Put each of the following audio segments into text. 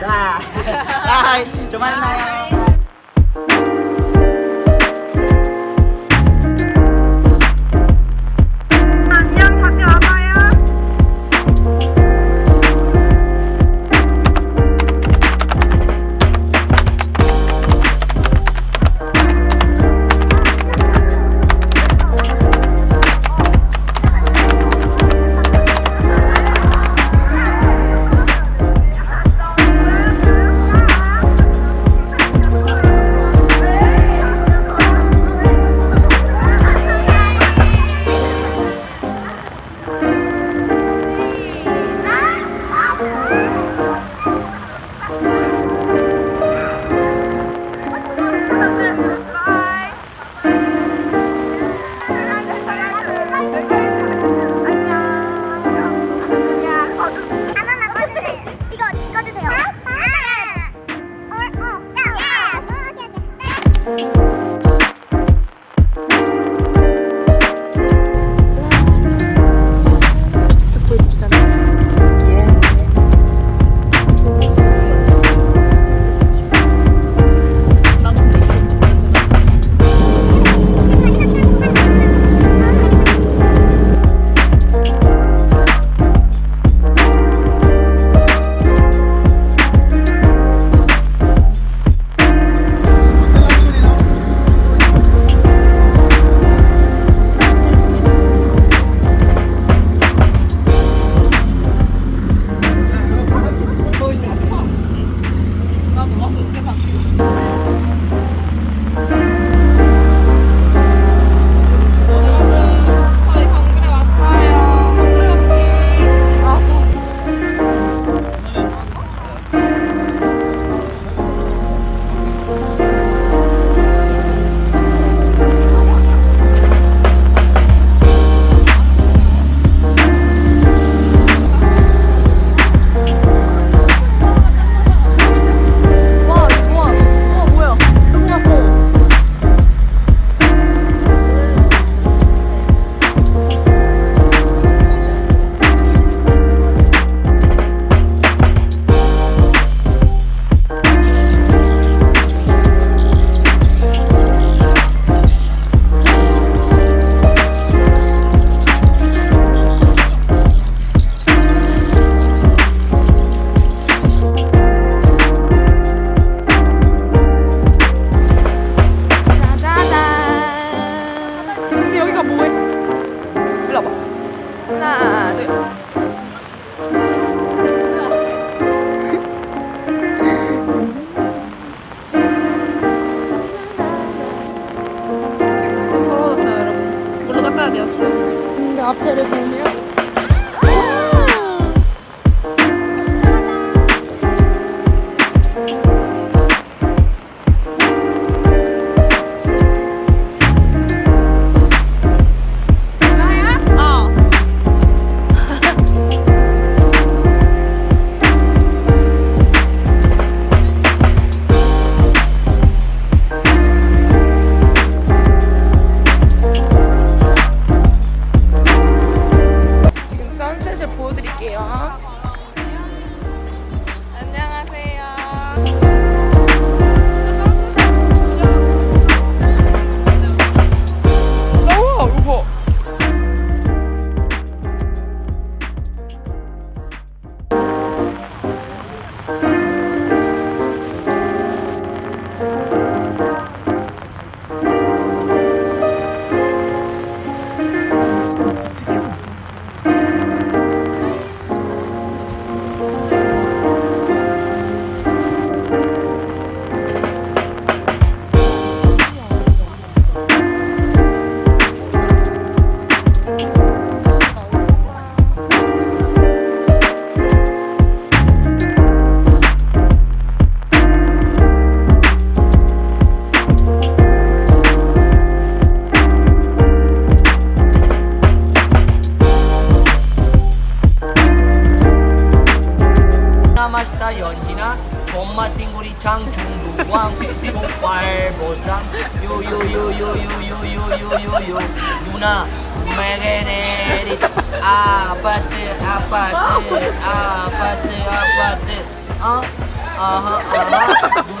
자, 바이. 좀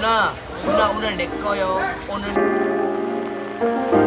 누나 누나 오늘 내 거요. 오늘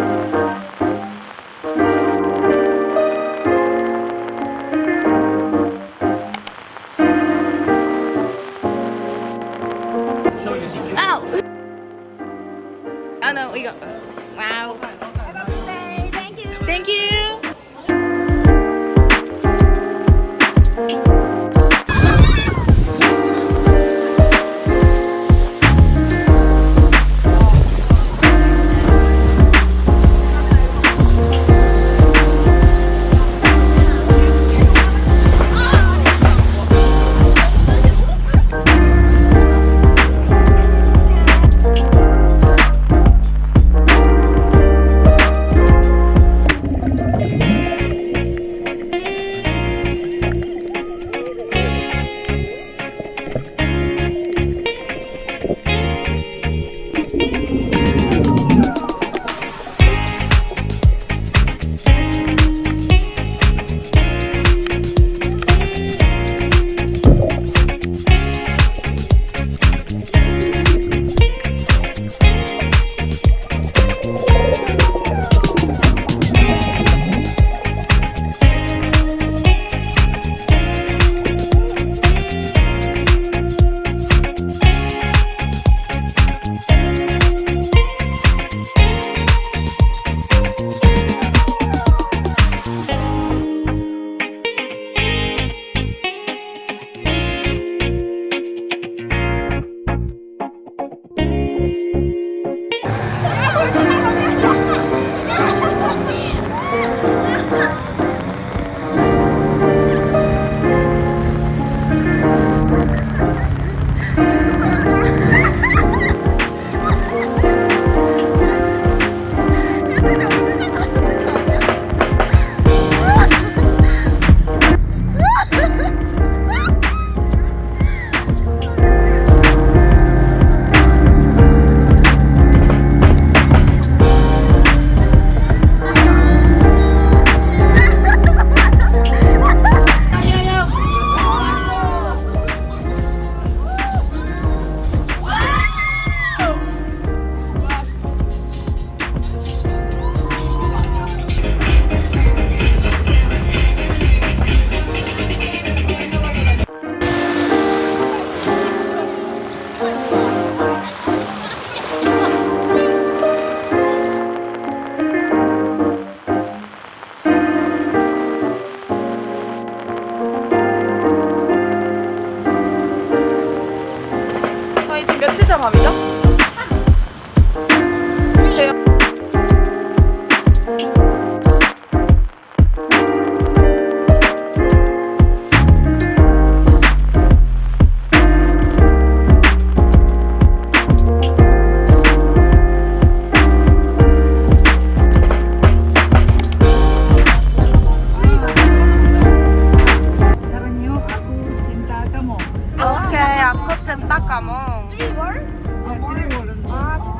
따까몽.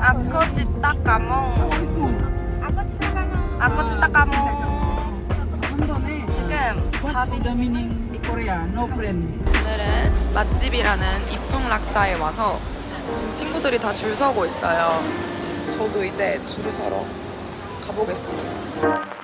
아꼬치 따까몽. 아꼬치 따까몽. 지금 밥이 도미닝 미코리아 노 프렌드 오늘은 맛집이라는 이쁜 락사에 와서 지금 친구들이 다 줄 서고 있어요. 저도 이제 줄을 서러 가보겠습니다.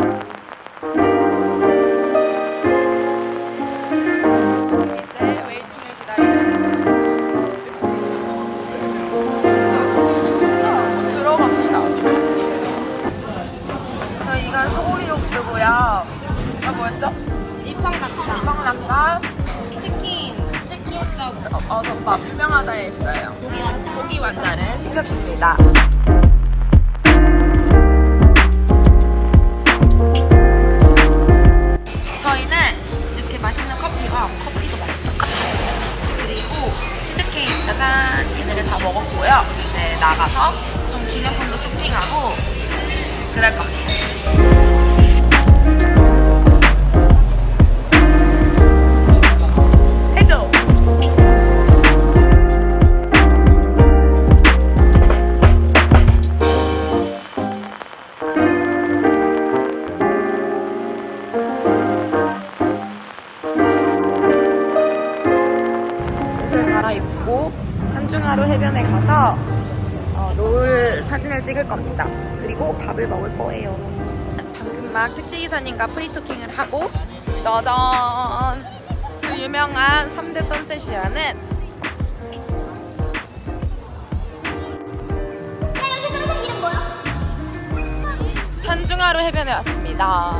한중하루 해변에 왔습니다.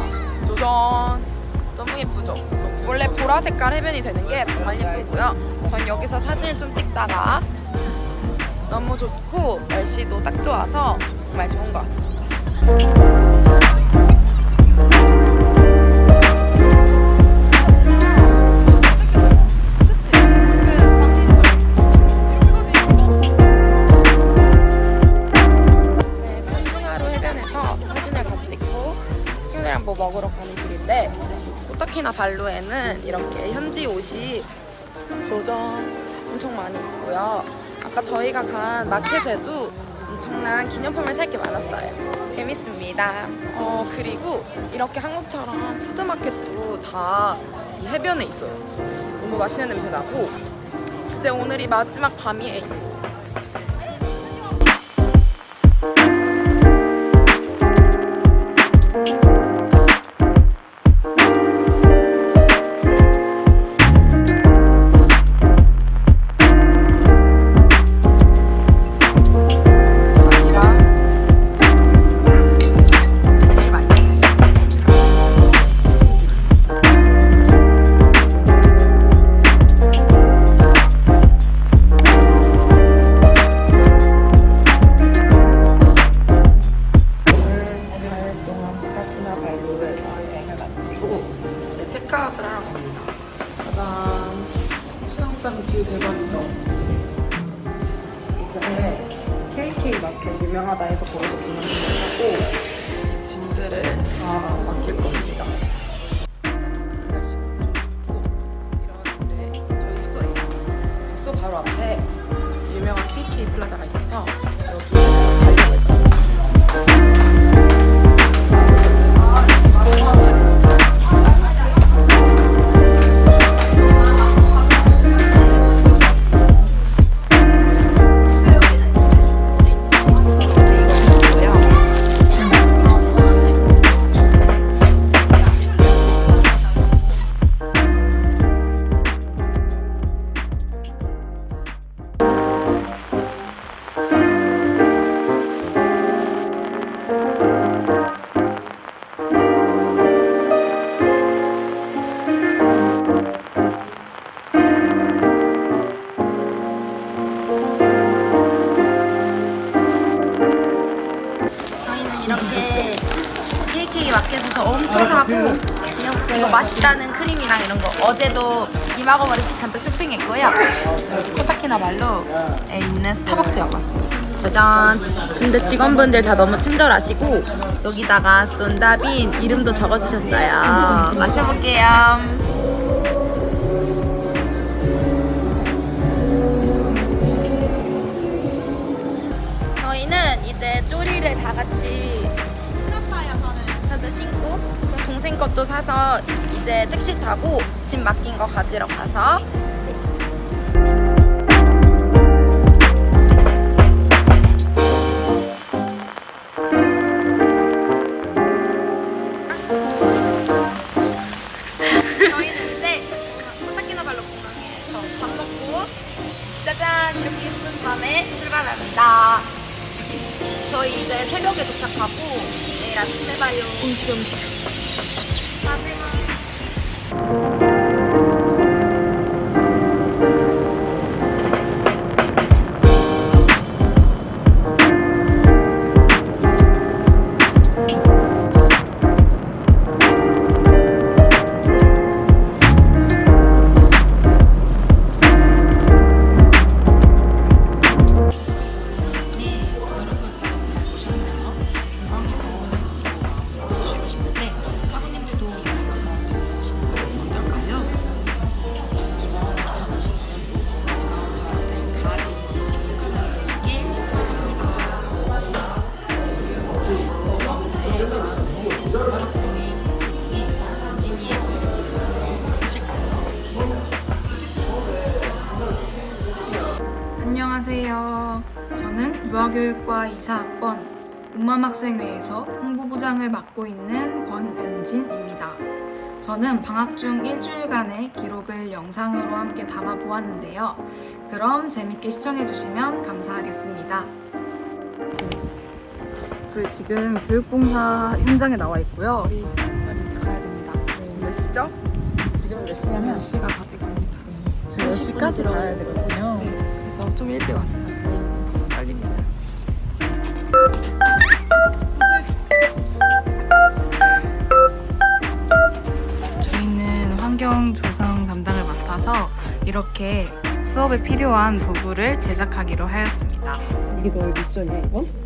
도전! 너무 예쁘죠? 원래 보라 색깔 해변이 되는 게 정말 예쁘고요. 전 여기서 사진을 좀 찍다가 너무 좋고 날씨도 딱 좋아서 정말 좋은 것 같습니다. 코타키나 발루에는 이렇게 현지 옷이 도전 엄청 많이 있고요. 아까 저희가 간 마켓에도 엄청난 기념품을 살 게 많았어요. 재밌습니다. 어, 그리고 이렇게 한국처럼 푸드마켓도 다 이 해변에 있어요. 너무 맛있는 냄새 나고 이제 오늘이 마지막 밤이에요. 뷰 대박이죠? 이제 KK 마켓 유명하다 해서 거기서 그만 하고 짐들을 다 맡길 겁니다. 이러는데 저희 숙소에 숙소 바로 앞에 유명한 KK 플라자가 있어서 여기 어제도 이마고머리에서 잔뜩 쇼핑했고요. 코타키나 말로에 있는 스타벅스에 와봤습니다. 짜잔. 근데 직원분들 다 너무 친절하시고 여기다가 쏜다빈 이름도 적어주셨어요. 마셔볼게요. 저희는 이제 쪼리를 다 같이 신었어요 저는 저도 신고 또 동생 것도 사서 이제 택시 타고 짐 맡긴 거 가지러 가서 이사학번 음암학생회에서 홍보부장을 맡고 있는 권은진입니다. 저는 방학 중 일주일간의 기록을 영상으로 함께 담아 보았는데요. 그럼 재밌게 시청해주시면 감사하겠습니다. 저희 지금 교육봉사 현장에 나와 있고요. 우리 지금 가야 됩니다. 지금 몇 시죠? 지금 몇 시냐면 10시가 다 돼갑니다. 저희 10시까지 가야 되거든요. 그래서 좀 일찍 왔어요. 환경 조성 담당을 맡아서 이렇게 수업에 필요한 도구를 제작하기로 하였습니다. 이게 너의 미션이야, 이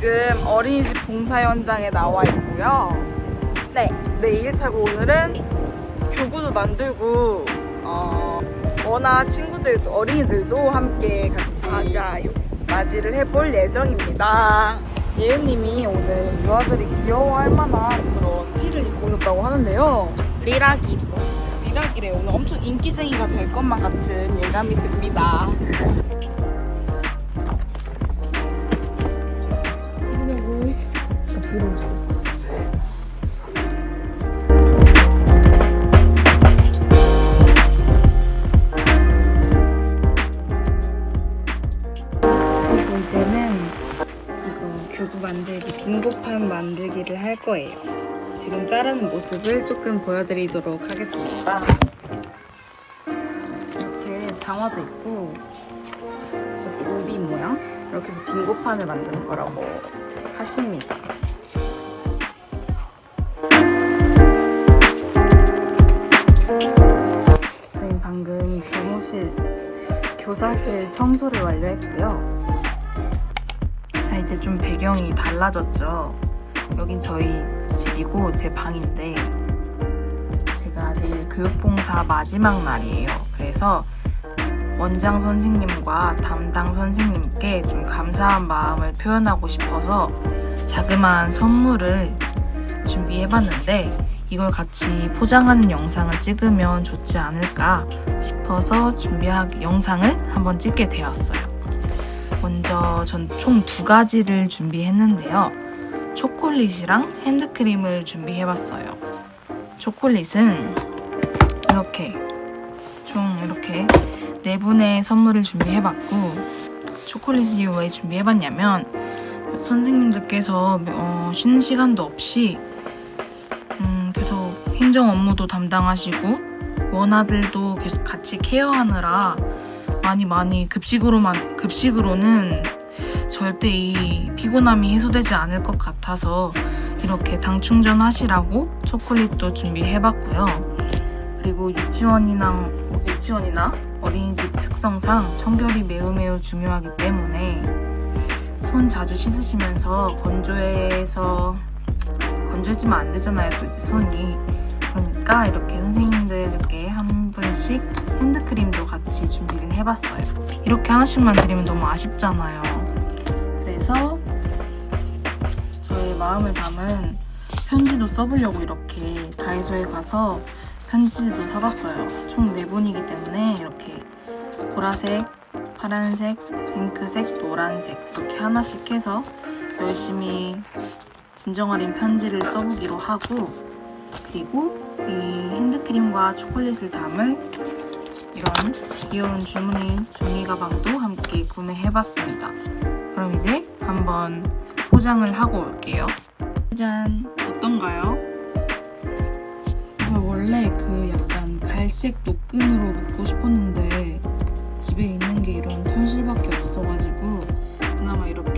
지금 어린이집 봉사 현장에 나와 있고요. 네. 네, 1차고 오늘은 교구도 만들고, 어, 워낙 친구들도, 어린이들도 함께 같이 맞아요. 맞이를 해볼 예정입니다. 예은님이 오늘 유아들이 귀여워할 만한 그런 티를 입고 오셨다고 하는데요. 리라기 미각이래 오늘 엄청 인기쟁이가 될 것만 같은 예감이 듭니다. 그리고 이제는 이거 교구 만들기 빙고판 만들기를 할 거예요. 지금 자르는 모습을 조금 보여드리도록 하겠습니다. 이렇게 장화도 있고 이렇게 우비 모양 이렇게 해서 빙고판을 만드는 거라고 하십니다. 교사실 청소를 완료했고요. 자 이제 좀 배경이 달라졌죠. 여긴 저희 집이고 제 방인데 제가 내일 교육봉사 마지막 날이에요. 그래서 원장 선생님과 담당 선생님께 좀 감사한 마음을 표현하고 싶어서 자그마한 선물을 준비해봤는데 이걸 같이 포장하는 영상을 찍으면 좋지 않을까 싶어서 준비하기 영상을 한번 찍게 되었어요. 먼저 전 총 두 가지를 준비했는데요. 초콜릿이랑 핸드크림을 준비해봤어요. 초콜릿은 이렇게 총 이렇게 네 분의 선물을 준비해봤고 초콜릿이 왜 준비해봤냐면 선생님들께서 어, 쉬는 시간도 없이 음, 계속 행정 업무도 담당하시고 원아들도 계속 같이 케어하느라 많이 많이 급식으로만 급식으로는 절대 이 피곤함이 해소되지 않을 것 같아서 이렇게 당 충전하시라고 초콜릿도 준비해봤고요. 그리고 유치원이나 유치원이나 어린이집 특성상 청결이 매우 매우 중요하기 때문에 손 자주 씻으시면서 건조해서 건조해지면 안 되잖아요. 또 이제 손이 그러니까 이렇게 선생님들께 한 분씩 핸드크림도 같이 준비를 해봤어요. 이렇게 하나씩만 드리면 너무 아쉽잖아요. 그래서 저의 마음을 담은 편지도 써보려고 이렇게 다이소에 가서 편지도 사봤어요. 총 4분이기 때문에 이렇게 보라색, 파란색, 핑크색, 노란색 이렇게 하나씩 해서 열심히 진정 어린 편지를 써보기로 하고 그리고 이 핸드크림과 초콜릿을 담을 이런 귀여운 주머니 종이 가방도 함께 구매해봤습니다. 그럼 이제 한번 포장을 하고 올게요. 짠! 어떤가요? 저 원래 그 약간 갈색 노끈으로 묶고 싶었는데 집에 있는 게 이런 털실밖에 없어가지고 그나마 이렇게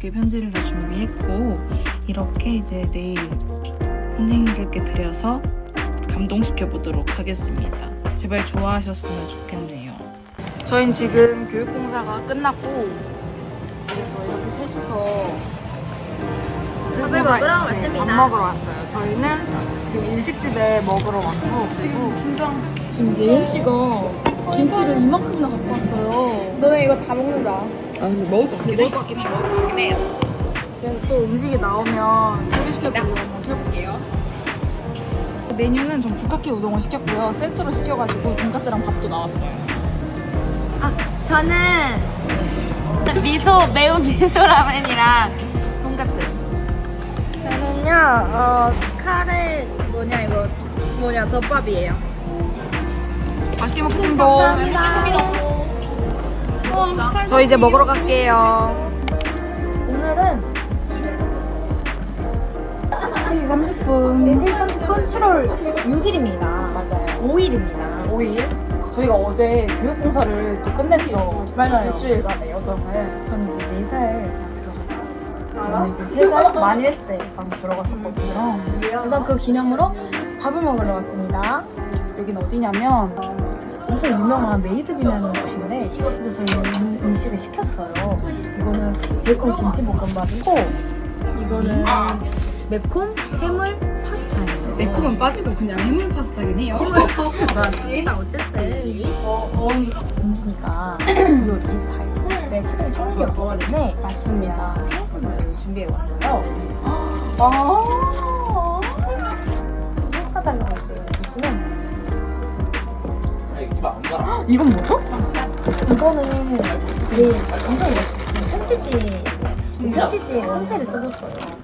이렇게 편지를 다 준비했고 이렇게 이제 내일 선생님들께 드려서 감동시켜 보도록 하겠습니다. 제발 좋아하셨으면 좋겠네요. 저희는 지금 교육공사가 끝났고 지금 저희 이렇게 셋이서 밥을 먹으러 왔습니다. 밥 먹으러 왔어요. 저희는 지금 일식집에 먹으러 왔고 지금 김장 지금 예인 씨가 김치를 이만큼이나 갖고 왔어요. 너네 이거 다 먹는다. 아 근데 먹을 것 같긴 해. 먹을 것 같긴 해. 먹을 것 같긴 해요. 그래서 또 음식이 나오면 소개시켜드리고 한번 해볼게요. 메뉴는 전 북각기 우동을 시켰고요. 세트로 시켜가지고 돈가스랑 밥도 나왔어요. 저는 미소 매운 미소 라면이랑 돈까스. 저는요, 어, 카레, 뭐냐, 이거, 뭐냐, 덮밥이에요. 맛있게 먹겠습니다. 감사합니다. 저 이제 먹으러 갈게요. 오늘은 3시 30분. 3시 30분 7월 6일입니다. 맞아요. 5일입니다. 5일. 저희가 어제 교육공사를 또 끝냈죠. 맞아요. 일주일간의 여정을. 저는 이제 4살 들어갔어요. 저는 이제 3살 만일세 방 들어갔었거든요. 그래서 그 기념으로 밥을 먹으러 왔습니다. 여긴 어디냐면 엄청 유명한 메이드비라는 곳인데 그래서 저희 음식을 시켰어요. 이거는 베이컨 김치볶음밥이고 이거는 매콤 해물 파스타예요. 매콤은 빠지고 그냥 해물 파스타긴 해요. 맞습니다. 어쨌든 어, 은진이가 무려 24일에 최근에 생일이었기 때문에 맞습니다. 생일 선물을 준비해 왔어요. 아, 생각하다가 이제 보시면 이건 뭐죠? 이거는 제일 굉장히 편지지 편지지에 편지를 써줬어요.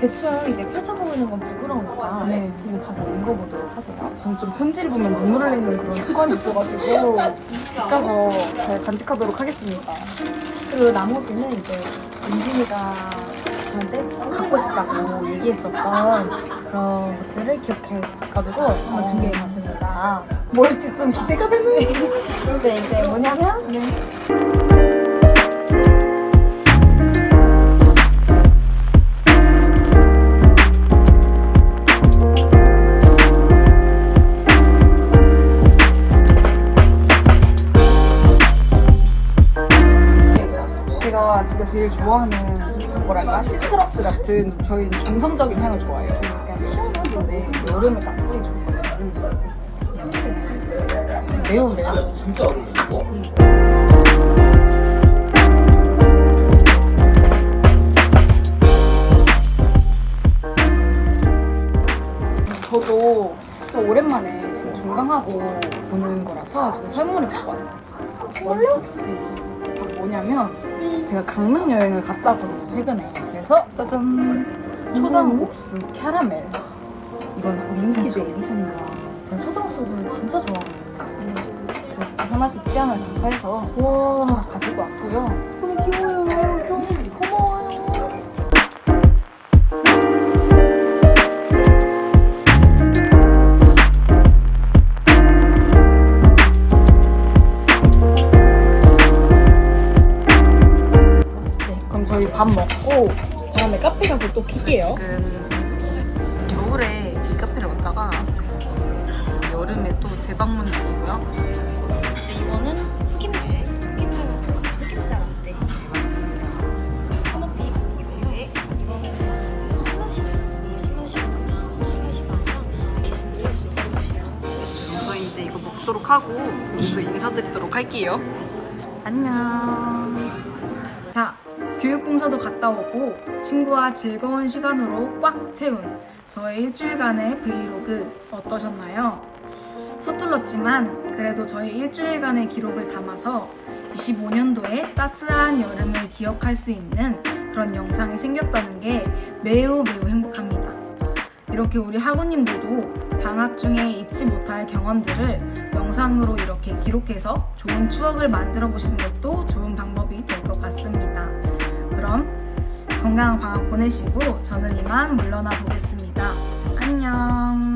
대충 이제 펼쳐보는 건 부끄러우니까 네. 집에 가서 읽어보도록 하세요. 저는 좀 편지를 보면 눈물을 내는 그런 습관이 있어가지고 집 가서 잘 간직하도록 하겠습니다. 그리고 나머지는 이제 은진이가 저한테 갖고 싶다고 얘기했었던 그런 것들을 기억해가지고 한번 준비해봤습니다. 뭘지 좀 기대가 되네. 이제 이제 뭐냐면 제가 진짜 제일 좋아하는 좀 뭐랄까 시트러스 같은 좀 저희는 중성적인 향을 좋아해요. 약간 시원하죠. 네. 여름에 딱 뿌리죠. 매운 매운. 진짜 저도 또 오랜만에 지금 종강하고 보는 거라서 제가 설문을 갖고 왔어요. 설문? 네. 딱 뭐냐면 제가 강릉 여행을 갔다 왔거든요 최근에. 그래서 짜잔 초당 옥수 캐러멜. 이건 민키드 에디션인가. 제가 초등학생들을 진짜 좋아하거든요. 하나씩 취향을 답해서 와 가지고 왔고요. 너무 귀여워요. 고마워요. 네, 그럼 저희 밥 먹고 하고 여기서 인사드리도록 할게요. 안녕. 자, 교육공사도 갔다 오고 친구와 즐거운 시간으로 꽉 채운 저의 일주일간의 브이로그 어떠셨나요? 서툴렀지만 그래도 저희 일주일간의 기록을 담아서 25년도에 따스한 여름을 기억할 수 있는 그런 영상이 생겼다는 게 매우 매우 행복합니다. 이렇게 우리 학우님들도 방학 중에 잊지 못할 경험들을 영상으로 이렇게 기록해서 좋은 추억을 만들어 보시는 것도 좋은 방법이 될 것 같습니다. 그럼 건강한 방학 보내시고 저는 이만 물러나 보겠습니다. 안녕.